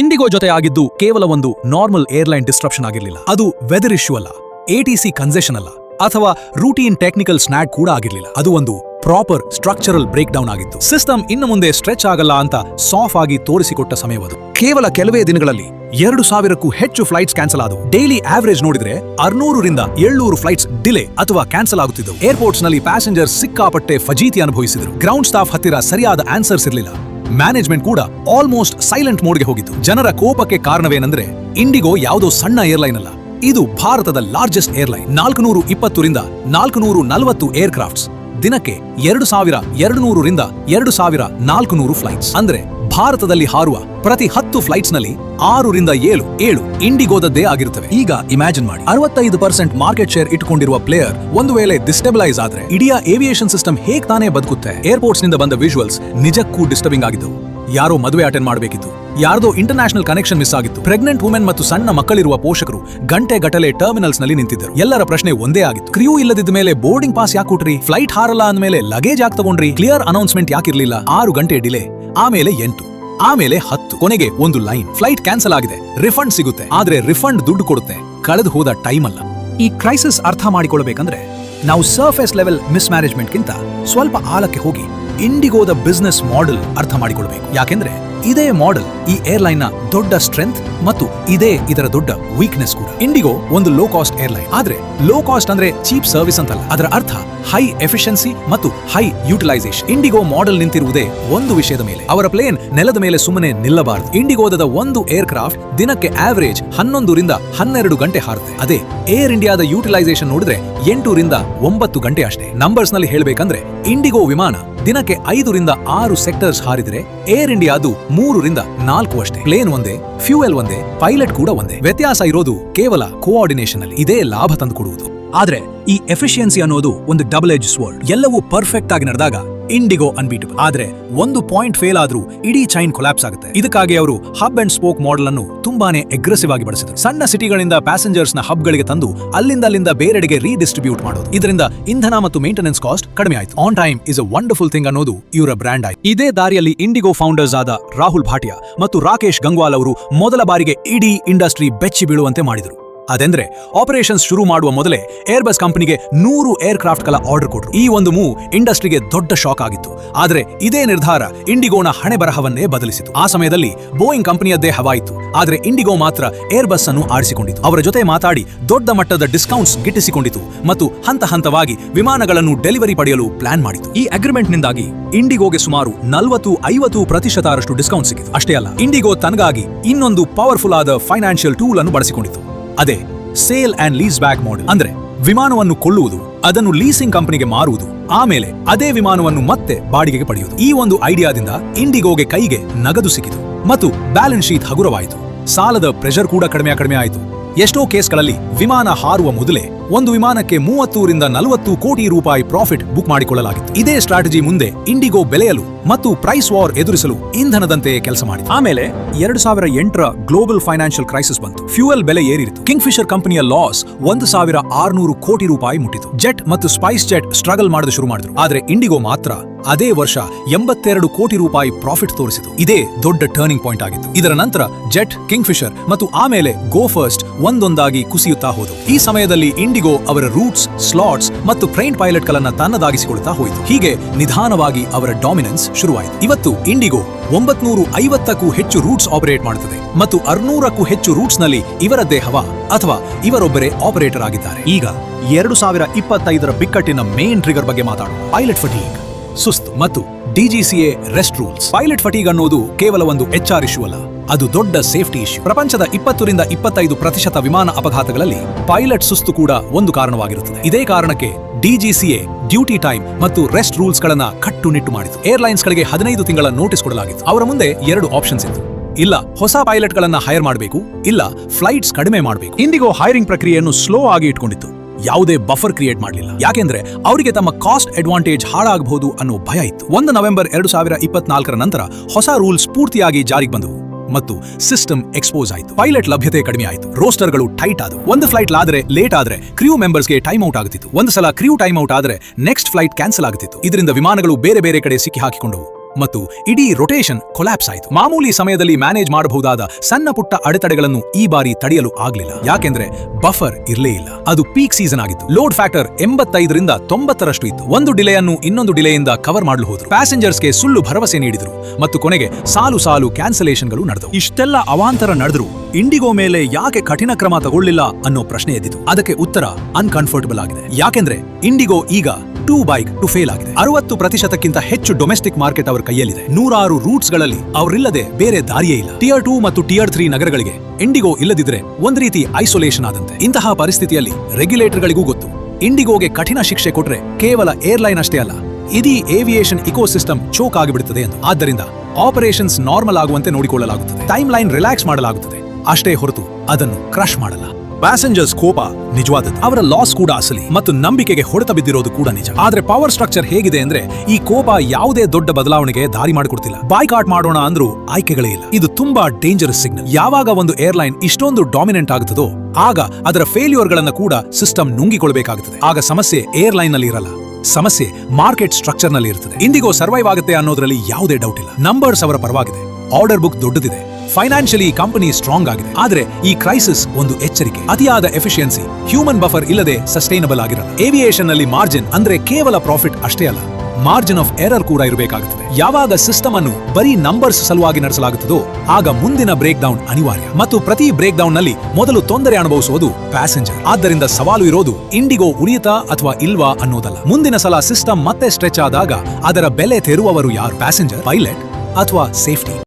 IndiGo ಜೊತೆ ಆಗಿದ್ದು ಕೇವಲ ಒಂದು ನಾರ್ಮಲ್ ಏರ್ಲೈನ್ ಡಿಸ್ಟ್ರಪ್ಷನ್ ಆಗಿರಲಿಲ್ಲ. ಅದು ವೆದರ್ ಇಶ್ಯೂ ಅಲ್ಲ, ಎಟಿಸಿ ಕನ್ಸೆಷನ್ ಅಲ್ಲ, ಅಥವಾ ರೂಟೀನ್ ಟೆಕ್ನಿಕಲ್ ಸ್ನಾಕ್ ಕೂಡ ಆಗಿರಲಿಲ್ಲ. ಅದು ಒಂದು ಪ್ರಾಪರ್ ಸ್ಟ್ರಕ್ಚರಲ್ ಬ್ರೇಕ್ ಡೌನ್ ಆಗಿತ್ತು. ಸಿಸ್ಟಮ್ ಇನ್ನು ಮುಂದೆ ಸ್ಟ್ರೆಚ್ ಆಗಲ್ಲ ಅಂತ ಸಾಫ್ ಆಗಿ ತೋರಿಸಿಕೊಟ್ಟ ಸಮಯವದು ಕೇವಲ ಕೆಲವೇ ದಿನಗಳಲ್ಲಿ ಎರಡು ಸಾವಿರಕ್ಕೂ ಹೆಚ್ಚು ಫ್ಲೈಟ್ಸ್ ಕ್ಯಾನ್ಸಲ್ ಆದವು. ಡೈಲಿ ಆವರೇಜ್ ನೋಡಿದ್ರೆ ಅರ್ನೂರರಿಂದ ಏಳ್ನೂರು ಫ್ಲೈಟ್ಸ್ ಡಿಲೇ ಅಥವಾ ಕ್ಯಾನ್ಸಲ್ ಆಗುತ್ತಿದ್ದವು. ಏರ್ಪೋರ್ಟ್ಸ್ನಲ್ಲಿ ಪ್ಯಾಸೆಂಜರ್ ಸಿಕ್ಕಾಪಟ್ಟೆ ಫಜೀತಿ ಅನುಭವಿಸಿದರು. ಗ್ರೌಂಡ್ ಸ್ಟಾಫ್ ಹತ್ತಿರ ಸರಿಯಾದ ಆನ್ಸರ್ಸ್ ಇರಲಿಲ್ಲ. ಮ್ಯಾನೇಜ್ಮೆಂಟ್ ಕೂಡ ಆಲ್ಮೋಸ್ಟ್ ಸೈಲೆಂಟ್ ಮೋಡ್ಗೆ ಹೋಗಿತ್ತು ಜನರ ಕೋಪಕ್ಕೆ ಕಾರಣವೇನೆಂದ್ರೆ ಇಂಡಿಗೋ ಯಾವುದೋ ಸಣ್ಣ ಏರ್ಲೈನ್ ಅಲ್ಲ. ಇದು ಭಾರತದ ಲಾರ್ಜೆಸ್ಟ್ ಏರ್ಲೈನ್ ನಾಲ್ಕುನೂರು ಇಪ್ಪತ್ತರಿಂದ ನಾಲ್ಕುನೂರು ನಲವತ್ತು ಏರ್ಕ್ರಾಫ್ಟ್ಸ್ ದಿನಕ್ಕೆ ಎರಡು ಸಾವಿರ ಎರಡು ನೂರರಿಂದ ಎರಡು ಸಾವಿರ ನಾಲ್ಕುನೂರು ಫ್ಲೈಟ್ಸ್ ಅಂದ್ರೆ ಭಾರತದಲ್ಲಿ ಹಾರುವ ಪ್ರತಿ ಹತ್ತು ಫ್ಲೈಟ್ಸ್ನಲ್ಲಿ ಆರರಿಂದ ಏಳು ಏಳು ಇಂಡಿಗೋದದ್ದೇ ಆಗಿರುತ್ತವೆ. ಈಗ ಇಮ್ಯಾಜಿನ್ ಮಾಡಿ. ಅರವತ್ತೈದು ಪರ್ಸೆಂಟ್ ಮಾರ್ಕೆಟ್ ಶೇರ್ ಇಟ್ಕೊಂಡಿರುವ ಪ್ಲೇಯರ್ ಒಂದು ವೇಳೆ ಡಿಸ್ಟೆಬಲೈಸ್ ಆದ್ರೆ ಇಡೀ ಏವಿಯೇಷನ್ ಸಿಸ್ಟಮ್ ಹೇಗ್ ತಾನೇ ಬದುಕುತ್ತೆ? ಏರ್ಪೋರ್ಟ್ಸ್ನಿಂದ ಬಂದ ವಿಜುವಲ್ಸ್ ನಿಜಕ್ಕೂ ಡಿಸ್ಟರ್ಬಿಂಗ್ ಆಗಿದ್ದವು. ಯಾರೋ ಮದುವೆ ಅಟೆಂಡ್ ಮಾಡಬೇಕಿತ್ತು. ಯಾರ್ದೋ ಇಂಟರ್ನ್ಯಾಷನಲ್ ಕನೆಕ್ಷನ್ ಮಿಸ್ ಆಗಿತ್ತು. ಪ್ರೆಗ್ನೆಂಟ್ ವುಮೆನ್ ಮತ್ತು ಸಣ್ಣ ಮಕ್ಕಳಿರುವ ಪೋಷಕರು ಗಂಟೆ ಗಟಲೆ ಟರ್ಮಿನಲ್ಸ್ನಲ್ಲಿ ನಿಂತಿದ್ದರು. ಎಲ್ಲರ ಪ್ರಶ್ನೆ ಒಂದೇ ಆಗಿತ್ತು. ಕ್ರಿಯೂ ಇಲ್ಲದಿದ್ದ ಮೇಲೆ ಬೋರ್ಡಿಂಗ್ ಪಾಸ್ ಯಾಕೆ ಕೊಟ್ರಿ? ಫ್ಲೈಟ್ ಹಾರಲ್ಲ ಅಂದ್ಮೇಲೆ ಲಗೇಜ್ ಯಾಕೆ ತಗೊಂಡ್ರಿ? ಕ್ಲಿಯರ್ ಅನೌನ್ಸ್ಮೆಂಟ್ ಯಾಕಿರ್ಲಿಲ್ಲ? ಆರು ಗಂಟೆ ಡಿಲೇ ಆಮೇಲೆ ಎಂಟು. ಆಮೇಲೆ ಹತ್ತು. ಕೊನೆಗೆ ಒಂದು ಲೈನ್. ಫ್ಲೈಟ್ ಕ್ಯಾನ್ಸಲ್ ಆಗಿದೆ. ರಿಫಂಡ್ ಸಿಗುತ್ತೆ. ಆದ್ರೆ ರಿಫಂಡ್ ದುಡ್ಡು ಕೊಡುತ್ತೆ. ಕಳೆದು ಹೋದ ಟೈಮ್ ಅಲ್ಲ. ಈ ಕ್ರೈಸಿಸ್ ಅರ್ಥ ಮಾಡಿಕೊಳ್ಳಬೇಕಂದ್ರೆ ನಾವು ಸರ್ಫೇಸ್ ಲೆವೆಲ್ ಮಿಸ್ ಮ್ಯಾನೇಜ್ಮೆಂಟ್ಗಿಂತ ಸ್ವಲ್ಪ ಆಳಕ್ಕೆ ಹೋಗಿ ಇಂಡಿಗೋದ ಬಿಸ್ನೆಸ್ ಮಾಡೆಲ್ ಅರ್ಥ ಮಾಡಿಕೊಳ್ಬೇಕು. ಯಾಕೆಂದ್ರೆ ಇದೇ ಮಾಡೆಲ್ ಈ ಏರ್ಲೈನ್ನ ದೊಡ್ಡ ಸ್ಟ್ರೆಂತ್ ಮತ್ತು ಇದೇ ಇದರ ದೊಡ್ಡ ವೀಕ್ನೆಸ್ ಕೂಡ. ಇಂಡಿಗೋ ಒಂದು ಲೋ ಕಾಸ್ಟ್ ಏರ್ಲೈನ್ ಆದ್ರೆ ಲೋ ಕಾಸ್ಟ್ ಅಂದ್ರೆ ಚೀಪ್ ಸರ್ವಿಸ್ ಅಂತಲ್ಲ. ಅದರ ಅರ್ಥ ಹೈ ಎಫಿಷಿಯನ್ಸಿ ಮತ್ತು ಹೈ ಯುಟಿಲೈಸೇಷನ್ ಇಂಡಿಗೋ ಮಾಡೆಲ್ ನಿಂತಿರುವುದೇ ಒಂದು ವಿಷಯದ ಮೇಲೆ. ಅವರ ಪ್ಲೇನ್ ನೆಲದ ಮೇಲೆ ಸುಮ್ಮನೆ ನಿಲ್ಲಬಾರದು. ಇಂಡಿಗೋದ ಒಂದು ಏರ್ ಕ್ರಾಫ್ಟ್ ದಿನಕ್ಕೆ ಆವರೇಜ್ ಹನ್ನೊಂದರಿಂದ ಹನ್ನೆರಡು ಗಂಟೆ ಹಾರುತ್ತೆ ಅದೇ ಏರ್ ಇಂಡಿಯಾದ ಯುಟಿಲೈಸೇಷನ್ ನೋಡಿದ್ರೆ ಎಂಟರಿಂದ ಒಂಬತ್ತು ಗಂಟೆ ಅಷ್ಟೇ. ನಂಬರ್ಸ್ನಲ್ಲಿ ಹೇಳಬೇಕಂದ್ರೆ ಇಂಡಿಗೋ ವಿಮಾನ ದಿನಕ್ಕೆ ಐದರಿಂದ ಆರು ಸೆಕ್ಟರ್ಸ್ ಹಾರಿದ್ರೆ ಏರ್ ಇಂಡಿಯಾದು ಮೂರರಿಂದ ನಾಲ್ಕು ಅಷ್ಟೇ. ಪ್ಲೇನ್ ಒಂದೇ ಫ್ಯೂಯಲ್ ಒಂದೇ, ಪೈಲಟ್ ಕೂಡ ಒಂದೇ. ವ್ಯತ್ಯಾಸ ಇರೋದು ಕೇವಲ ಕೋಆರ್ಡಿನೇಷನ್ ಅಲ್ಲಿ ಇದೇ ಲಾಭ ತಂದುಕೊಡುವುದು ಆದ್ರೆ ಈ ಎಫಿಷಿಯನ್ಸಿ ಅನ್ನೋದು ಒಂದು ಡಬಲ್ ಏಜ್ ಸ್ವರ್ಡ್ ಎಲ್ಲವೂ ಪರ್ಫೆಕ್ಟ್ ಆಗಿ ನಡೆದಾಗ ಇಂಡಿಗೋ ಅನ್ಬೀಟಬಲ್ ಆದ್ರೆ ಒಂದು ಪಾಯಿಂಟ್ ಫೇಲ್ ಆದ್ರೂ ಇಡೀ ಚೈನ್ ಕೊಲಾಪ್ಸ್ ಆಗುತ್ತೆ. ಇದಕ್ಕಾಗಿ ಅವರು ಹಬ್ ಅಂಡ್ ಸ್ಪೋಕ್ ಮಾಡೆಲ್ ಅನ್ನು ತುಂಬಾನೇ ಅಗ್ರೆಸಿವ್ ಆಗಿ ಬಳಸಿದ್ರು. ಸಣ್ಣ ಸಿಟಿಗಳಿಂದ ಪ್ಯಾಸೆಂಜರ್ಸ್ನ ಹಬ್ ಗಳಿಗೆ ತಂದು ಅಲ್ಲಿಂದ ಅಲ್ಲಿಂದ ಬೇರೆಡೆಗೆ ರೀಡಿಸ್ಟ್ರಿಬ್ಯೂಟ್ ಮಾಡೋದು. ಇದರಿಂದ ಇಂಧನ ಮತ್ತು ಮೇಂಟೆನೆನ್ಸ್ ಕಾಸ್ಟ್ ಕಡಿಮೆ ಆಯ್ತು. On time is a wonderful thing ಅನ್ನೋದು ಇವರ ಬ್ರ್ಯಾಂಡ್ ಆಯ್ತು. ಇದೇ ದಾರಿಯಲ್ಲಿ ಇಂಡಿಗೋ ಫೌಂಡರ್ಸ್ ಆದ ರಾಹುಲ್ ಭಾಟಿಯಾ ಮತ್ತು ರಾಕೇಶ್ ಗಂಗ್ವಾಲ್ ಅವರು ಮೊದಲ ಬಾರಿಗೆ ಇಡೀ ಇಂಡಸ್ಟ್ರಿ ಬೆಚ್ಚಿ ಬೀಳುವಂತೆ ಮಾಡಿದರು. ಅದೆಂದ್ರೆ ಆಪರೇಷನ್ಸ್ ಶುರು ಮಾಡುವ ಮೊದಲೇ ಏರ್ಬಸ್ ಕಂಪನಿಗೆ ನೂರು ಏರ್ ಕ್ರಾಫ್ಟ್ಗಳ ಆರ್ಡರ್ ಕೊಟ್ಟರು ಈ ಒಂದು ಮೂವ್ ಇಂಡಸ್ಟ್ರಿಗೆ ದೊಡ್ಡ ಶಾಕ್ ಆಗಿತ್ತು. ಆದರೆ ಇದೇ ನಿರ್ಧಾರ ಇಂಡಿಗೋನ ಹಣೆ ಬರಹವನ್ನೇ ಬದಲಿಸಿತು. ಆ ಸಮಯದಲ್ಲಿ ಬೋಯಿಂಗ್ ಕಂಪನಿಯದ್ದೇ ಹವಾಯಿತು. ಆದರೆ ಇಂಡಿಗೋ ಮಾತ್ರ ಏರ್ ಬಸ್ ಅನ್ನು ಆಡಿಸಿಕೊಂಡಿತು ಅವರ ಜೊತೆ ಮಾತಾಡಿ ದೊಡ್ಡ ಮಟ್ಟದ ಡಿಸ್ಕೌಂಟ್ಸ್ ಗಿಟ್ಟಿಸಿಕೊಂಡಿತು ಮತ್ತು ಹಂತ ಹಂತವಾಗಿ ವಿಮಾನಗಳನ್ನು ಡೆಲಿವರಿ ಪಡೆಯಲು ಪ್ಲಾನ್ ಮಾಡಿತು. ಈ ಅಗ್ರಿಮೆಂಟ್ ನಿಂದಾಗಿ ಇಂಡಿಗೋಗೆ ಸುಮಾರು ನಲವತ್ತು, ಐವತ್ತು ಪ್ರತಿಶತರಷ್ಟು ಡಿಸ್ಕೌಂಟ್ ಸಿಕ್ಕಿತು. ಅಷ್ಟೇ ಅಲ್ಲ ಇಂಡಿಗೋ ತನಗಾಗಿ ಇನ್ನೊಂದು ಪವರ್ಫುಲ್ ಆದ ಫೈನಾನ್ಷಿಯಲ್ ಟೂಲ್ ಅನ್ನು ಬಳಸಿಕೊಂಡಿತು. ಅದೇ, sale and lease back model. ಅಂದ್ರೆ, ವಿಮಾನವನ್ನು ಕೊಳ್ಳುವುದು ಅದನ್ನು ಲೀಸಿಂಗ್ ಕಂಪನಿಗೆ ಮಾರುವುದು, ಆಮೇಲೆ ಅದೇ ವಿಮಾನವನ್ನು ಮತ್ತೆ ಬಾಡಿಗೆಗೆ ಪಡೆಯುವುದು. ಈ ಒಂದು ಐಡಿಯಾದಿಂದ ಇಂಡಿಗೋಗೆ ಕೈಗೆ ನಗದು ಸಿಕ್ಕಿತು. ಮತ್ತು ಬ್ಯಾಲೆನ್ಸ್ ಶೀಟ್ ಹಗುರವಾಯಿತು. ಸಾಲದ ಪ್ರೆಷರ್ ಕೂಡ ಕಡಿಮೆ ಕಡಿಮೆ ಆಯಿತು. ಎಷ್ಟೋ ಕೇಸ್ಗಳಲ್ಲಿ ವಿಮಾನ ಹಾರುವ ಮೊದಲೇ ಒಂದು ವಿಮಾನಕ್ಕೆ ಮೂವತ್ತೂರಿಂದ ನಲವತ್ತು ಕೋಟಿ ರೂಪಾಯಿ ಪ್ರಾಫಿಟ್ ಬುಕ್ ಮಾಡಿಕೊಳ್ಳಲಾಗಿತ್ತು. ಇದೇ ಸ್ಟ್ರಾಟಜಿ ಮುಂದೆ ಇಂಡಿಗೋ ಬೆಲೆಯಲು ಮತ್ತು ಪ್ರೈಸ್ ವಾರ್ ಎದುರಿಸಲು ಇಂಧನದಂತೆ ಕೆಲಸ ಮಾಡಿತು ಆಮೇಲೆ ಎರಡು ಸಾವಿರ ಎಂಟರ ಗ್ಲೋಬಲ್ ಫೈನಾನ್ಷಿಯಲ್ ಕ್ರೈಸಿಸ್ ಬಂತು. ಫ್ಯೂಯಲ್ ಬೆಲೆ ಏರಿತ್ತು ಕಿಂಗ್ ಫಿಶರ್ ಕಂಪನಿಯ ಲಾಸ್ ಒಂದು ಸಾವಿರ ಆರುನೂರು ಕೋಟಿ ರೂಪಾಯಿ ಮುಟ್ಟಿತು. ಜೆಟ್ ಮತ್ತು ಸ್ಪೈಸ್ ಜೆಟ್ ಸ್ಟ್ರಗಲ್ ಮಾಡಲು ಶುರು ಮಾಡಿದ್ರು. ಆದ್ರೆ ಇಂಡಿಗೋ ಮಾತ್ರ ಅದೇ ವರ್ಷ ಎಂಬತ್ತೆರಡು ಕೋಟಿ ರೂಪಾಯಿ ಪ್ರಾಫಿಟ್ ತೋರಿಸಿತು. ಇದೇ ದೊಡ್ಡ ಟರ್ನಿಂಗ್ ಪಾಯಿಂಟ್ ಆಗಿತ್ತು. ಇದರ ನಂತರ ಜೆಟ್ ಕಿಂಗ್ ಫಿಶರ್ ಮತ್ತು ಆಮೇಲೆ ಗೋ ಫಸ್ಟ್ ಒಂದೊಂದಾಗಿ ಕುಸಿಯುತ್ತಾ ಹೋದವು. ಈ ಸಮಯದಲ್ಲಿ ಇಂಡಿಗೋ ಅವರ ರೂಟ್ಸ್, ಸ್ಲಾಟ್ಸ್ ಮತ್ತು ಟ್ರೈನ್ ಪೈಲಟ್ ಗಳನ್ನ ತನ್ನದಾಗಿಸಿಕೊಳ್ತಾ ಹೋಯಿತು. ಹೀಗೆ ನಿಧಾನವಾಗಿ ಅವರ ಡಾಮಿನೆನ್ಸ್ ಶುರುವಾಯಿತು. ಇವತ್ತು ಇಂಡಿಗೋ ಒಂಬತ್ನೂರು ಐವತ್ತಕ್ಕೂ ಹೆಚ್ಚು ರೂಟ್ಸ್ ಆಪರೇಟ್ ಮಾಡುತ್ತದೆ ಮತ್ತು ಅರ್ನೂರಕ್ಕೂ ಹೆಚ್ಚು ರೂಟ್ಸ್ನಲ್ಲಿ ಇವರ ದೇಹವ ಅಥವಾ ಇವರೊಬ್ಬರೇ ಆಪರೇಟರ್ ಆಗಿದ್ದಾರೆ. ಈಗ ಎರಡು ಸಾವಿರ ಇಪ್ಪತ್ತೈದರ ಬಿಕ್ಕಟ್ಟಿನ ಮೇನ್ ಟ್ರಿಗರ್ ಬಗ್ಗೆ ಮಾತಾಡೋಣ. Pilot fatigue. ಸುಸ್ತು ಮತ್ತು DGCA rest rules. Pilot fatigue ಅನ್ನೋದು ಕೇವಲ ಒಂದು ಎಚ್ಆರ್ ಇಶ್ಯೂ ಅಲ್ಲ. ಅದು ದೊಡ್ಡ ಸೇಫ್ಟಿ ಇಶ್ಯೂ. ಪ್ರಪಂಚದ ಇಪ್ಪತ್ತರಿಂದ ಇಪ್ಪತ್ತೈದು ಪ್ರತಿಶತ ವಿಮಾನ ಅಪಘಾತಗಳಲ್ಲಿ ಪೈಲಟ್ ಸುಸ್ತು ಕೂಡ ಒಂದು ಕಾರಣವಾಗಿರುತ್ತದೆ. ಇದೇ ಕಾರಣಕ್ಕೆ ಡಿಜಿಸಿಎ, ಡ್ಯೂಟಿ ಟೈಮ್ ಮತ್ತು ರೆಸ್ಟ್ ರೂಲ್ಸ್ ಗಳನ್ನ ಕಟ್ಟುನಿಟ್ಟು ಮಾಡಿತು. ಏರ್ಲೈನ್ಸ್ ಗಳಿಗೆ ಹದಿನೈದು ತಿಂಗಳ ನೋಟಿಸ್ ಕೊಡಲಾಗಿತ್ತು. ಅವರ ಮುಂದೆ ಎರಡು ಆಪ್ಷನ್ಸ್ ಇತ್ತು. ಇಲ್ಲ, ಹೊಸ ಪೈಲಟ್ ಗಳನ್ನ ಹೈರ್ ಮಾಡಬೇಕು, ಇಲ್ಲ, ಫ್ಲೈಟ್ಸ್ ಕಡಿಮೆ ಮಾಡಬೇಕು. ಇಂದಿಗೂ ಹೈರಿಂಗ್ ಪ್ರಕ್ರಿಯೆಯನ್ನು ಸ್ಲೋ ಆಗಿ ಇಟ್ಕೊಂಡಿತ್ತು. ಯಾವುದೇ ಬಫರ್ ಕ್ರಿಯೇಟ್ ಮಾಡಲಿಲ್ಲ. ಯಾಕೆಂದ್ರೆ ಅವರಿಗೆ ತಮ್ಮ ಕಾಸ್ಟ್ ಅಡ್ವಾಂಟೇಜ್ ಹಾಳಾಗಬಹುದು ಅನ್ನೋ ಭಯ ಇತ್ತು. ಒಂದು ನವೆಂಬರ್ ಎರಡು ಸಾವಿರ ಇಪ್ಪತ್ನಾಲ್ಕರ ನಂತರ ಹೊಸ ರೂಲ್ಸ್ ಪೂರ್ತಿಯಾಗಿ ಜಾರಿಗೆ ಬಂದವು ಮತ್ತು ಸಿಸ್ಟಮ್ ಎಕ್ಸ್ಪೋಸ್ ಆಯಿತು. ಪೈಲಟ್ ಲಭ್ಯತೆ ಕಡಿಮೆ ಆಯಿತು. ರೋಸ್ಟರ್ಗಳು ಟೈಟ್ ಆದವು. ಒಂದು ಫ್ಲೈಟ್ ಆದ್ರೆ ಲೇಟ್ ಆದ್ರೆ ಕ್ರ್ಯೂ ಮೆಂಬರ್ಸ್ಗೆ ಟೈಮ್ ಔಟ್ ಆಗುತ್ತಿತ್ತು. ಒಂದು ಸಲ ಕ್ರ್ಯೂ ಟೈಮ್ ಔಟ್ ಆದ್ರೆ ನೆಕ್ಸ್ಟ್ ಫ್ಲೈಟ್ ಕ್ಯಾನ್ಸಲ್ ಆಗುತ್ತಿತ್ತು. ಇದರಿಂದ ವಿಮಾನಗಳು ಬೇರೆ ಬೇರೆ ಕಡೆ ಸಿಕ್ಕಿ ಹಾಕಿಕೊಂಡವು ಮತ್ತು ಇಡೀ ರೊಟೇಷನ್ ಕೊಲ್ಯಾಪ್ಸ್ ಆಯಿತು. ಮಾಮೂಲಿ ಸಮಯದಲ್ಲಿ ಮ್ಯಾನೇಜ್ ಮಾಡಬಹುದಾದ ಸಣ್ಣ ಪುಟ್ಟ ಅಡೆತಡೆಗಳನ್ನು ಈ ಬಾರಿ ತಡೆಯಲು ಆಗಲಿಲ್ಲ. ಯಾಕೆಂದ್ರೆ ಬಫರ್ ಇರಲೇ ಇಲ್ಲ. ಅದು ಪೀಕ್ ಸೀಸನ್ ಆಗಿತ್ತು. ಲೋಡ್ ಫ್ಯಾಕ್ಟರ್ ಎಂಬತ್ತೈದರಿಂದ ತೊಂಬತ್ತರಷ್ಟು ಇತ್ತು. ಒಂದು ಡಿಲೆಯನ್ನು ಇನ್ನೊಂದು ಡಿಲೆಯಿಂದ ಕವರ್ ಮಾಡಲು ಹೋದ್ರು. ಪ್ಯಾಸೆಂಜರ್ಸ್ಗೆ ಸುಳ್ಳು ಭರವಸೆ ನೀಡಿದರು ಮತ್ತು ಕೊನೆಗೆ ಸಾಲು ಸಾಲು ಕ್ಯಾನ್ಸಲೇಷನ್ಗಳು ನಡೆದವು. ಇಷ್ಟೆಲ್ಲ ಅವಾಂತರ ನಡೆದ್ರು ಇಂಡಿಗೋ ಮೇಲೆ ಯಾಕೆ ಕಠಿಣ ಕ್ರಮ ತಗೊಳ್ಳಿಲ್ಲ ಅನ್ನೋ ಪ್ರಶ್ನೆ ಎದ್ದಿತು. ಅದಕ್ಕೆ ಉತ್ತರ ಅನ್ಕಂಫರ್ಟಬಲ್ ಆಗಿದೆ. ಯಾಕೆಂದ್ರೆ ಇಂಡಿಗೋ ಈಗ ಟೂ ಬೈಕ್ ಟು ಫೇಲ್ ಆಗಿದೆ. ಅರವತ್ತು ಪ್ರತಿಶತಕ್ಕಿಂತ ಹೆಚ್ಚು ಡೊಮೆಸ್ಟಿಕ್ ಮಾರ್ಕೆಟ್ ಅವರ ಕೈಯಲ್ಲಿದೆ. ನೂರಾರು ರೂಟ್ಸ್ಗಳಲ್ಲಿ ಅವರಿಲ್ಲದೆ ಬೇರೆ ದಾರಿಯೇ ಇಲ್ಲ. ಟಿಯರ್ ಟೂ ಮತ್ತು ಟಿಯರ್ ತ್ರೀ ನಗರಗಳಿಗೆ ಇಂಡಿಗೋ ಇಲ್ಲದಿದ್ರೆ ಒಂದ್ ರೀತಿ ಐಸೋಲೇಷನ್ ಆದಂತೆ. ಇಂತಹ ಪರಿಸ್ಥಿತಿಯಲ್ಲಿ ರೆಗ್ಯುಲೇಟರ್ಗಳಿಗೂ ಗೊತ್ತು. ಇಂಡಿಗೋಗೆ ಕಠಿಣ ಶಿಕ್ಷೆ ಕೊಟ್ರೆ ಕೇವಲ ಏರ್ಲೈನ್ ಅಷ್ಟೇ ಅಲ್ಲ, ಇಡೀ ಏವಿಯೇಷನ್ ಇಕೋಸಿಸ್ಟಮ್ ಚೋಕ್ ಆಗಿಬಿಡುತ್ತದೆ ಎಂದು. ಆದ್ದರಿಂದ ಆಪರೇಷನ್ಸ್ ನಾರ್ಮಲ್ ಆಗುವಂತೆ ನೋಡಿಕೊಳ್ಳಲಾಗುತ್ತದೆ. ಟೈಮ್ ಲೈನ್ ರಿಲ್ಯಾಕ್ಸ್ ಮಾಡಲಾಗುತ್ತದೆ. ಅಷ್ಟೇ ಹೊರತು ಅದನ್ನು ಕ್ರಶ್ ಮಾಡಲ್ಲ. ಪ್ಯಾಸೆಂಜರ್ಸ್ ಕೋಪ ನಿಜವಾದದ್ದು. ಅವರ ಲಾಸ್ ಕೂಡ ಅಸಲಿ. ಮತ್ತು ನಂಬಿಕೆಗೆ ಹೊಡೆತ ಬಿದ್ದಿರೋದು ಕೂಡ ನಿಜ. ಆದ್ರೆ ಪವರ್ ಸ್ಟ್ರಕ್ಚರ್ ಹೇಗಿದೆ ಅಂದ್ರೆ ಈ ಕೋಪ ಯಾವುದೇ ದೊಡ್ಡ ಬದಲಾವಣೆಗೆ ದಾರಿ ಮಾಡಿಕೊಡ್ತಿಲ್ಲ. ಬಾಯ್ಕಾಟ್ ಮಾಡೋಣ ಅಂದ್ರೂ ಆಯ್ಕೆಗಳೇ ಇಲ್ಲ. ಇದು ತುಂಬಾ ಡೇಂಜರಸ್ ಸಿಗ್ನಲ್ ಯಾವಾಗ ಒಂದು ಏರ್ಲೈನ್ ಇಷ್ಟೊಂದು ಡಾಮಿನೆಂಟ್ ಆಗುತ್ತದೋ, ಆಗ ಅದರ ಫೇಲ್ಯೂರ್ ಗಳನ್ನ ಕೂಡ ಸಿಸ್ಟಮ್ ನುಂಗಿಕೊಳ್ಬೇಕಾಗುತ್ತದೆ. ಆಗ ಸಮಸ್ಯೆ ಏರ್ಲೈನ್ನಲ್ಲಿ ಇರಲ್ಲ. ಸಮಸ್ಯೆ ಮಾರ್ಕೆಟ್ ಸ್ಟ್ರಕ್ಚರ್ನಲ್ಲಿ ಇರುತ್ತದೆ ಇಂದಿಗೂ ಸರ್ವೈವ್ ಆಗುತ್ತೆ ಅನ್ನೋದ್ರಲ್ಲಿ ಯಾವುದೇ ಡೌಟ್ ಇಲ್ಲ. ನಂಬರ್ಸ್ ಅವರ ಪರವಾಗಿದೆ. ಆರ್ಡರ್ ಬುಕ್ ದೊಡ್ಡದಿದೆ. ಫೈನಾನ್ಷಿಯಲಿ ಕಂಪನಿ ಸ್ಟ್ರಾಂಗ್ ಆಗಿದೆ. ಆದರೆ ಈ ಕ್ರೈಸಿಸ್ ಒಂದು ಎಚ್ಚರಿಕೆ. ಅತಿಯಾದ ಎಫಿಷಿಯನ್ಸಿ ಹ್ಯೂಮನ್ ಬಫರ್ ಇಲ್ಲದೆ ಸಸ್ಟೈನಬಲ್ ಆಗಿರಲ್ಲ. ಏವಿಯೇಷನ್ನಲ್ಲಿ ಮಾರ್ಜಿನ್ ಅಂದ್ರೆ ಕೇವಲ ಪ್ರಾಫಿಟ್ ಅಷ್ಟೇ ಅಲ್ಲ. ಮಾರ್ಜಿನ್ ಆಫ್ ಎರರ್ ಕೂಡ ಇರಬೇಕಾಗುತ್ತದೆ. ಯಾವಾಗ ಸಿಸ್ಟಮ್ ಅನ್ನು ಬರೀ ನಂಬರ್ಸ್ ಸಲುವಾಗಿ ನಡೆಸಲಾಗುತ್ತದೋ, ಆಗ ಮುಂದಿನ ಬ್ರೇಕ್ ಡೌನ್ ಅನಿವಾರ್ಯ. ಮತ್ತು ಪ್ರತಿ ಬ್ರೇಕ್ ಡೌನ್ನಲ್ಲಿ ಮೊದಲು ತೊಂದರೆ ಅನುಭವಿಸುವುದು ಪ್ಯಾಸೆಂಜರ್ ಆದ್ದರಿಂದ ಸವಾಲು ಇರೋದು ಇಂಡಿಗೋ ಉಳಿಯುತ್ತಾ ಅಥವಾ ಇಲ್ವಾ ಅನ್ನೋದಲ್ಲ. ಮುಂದಿನ ಸಲ ಸಿಸ್ಟಮ್ ಮತ್ತೆ ಸ್ಟ್ರೆಚ್ ಆದಾಗ ಅದರ ಬೆಲೆ ತೆರುವವರು ಯಾರು? ಪ್ಯಾಸೆಂಜರ್ ಪೈಲಟ್ ಅಥವಾ ಸೇಫ್ಟಿ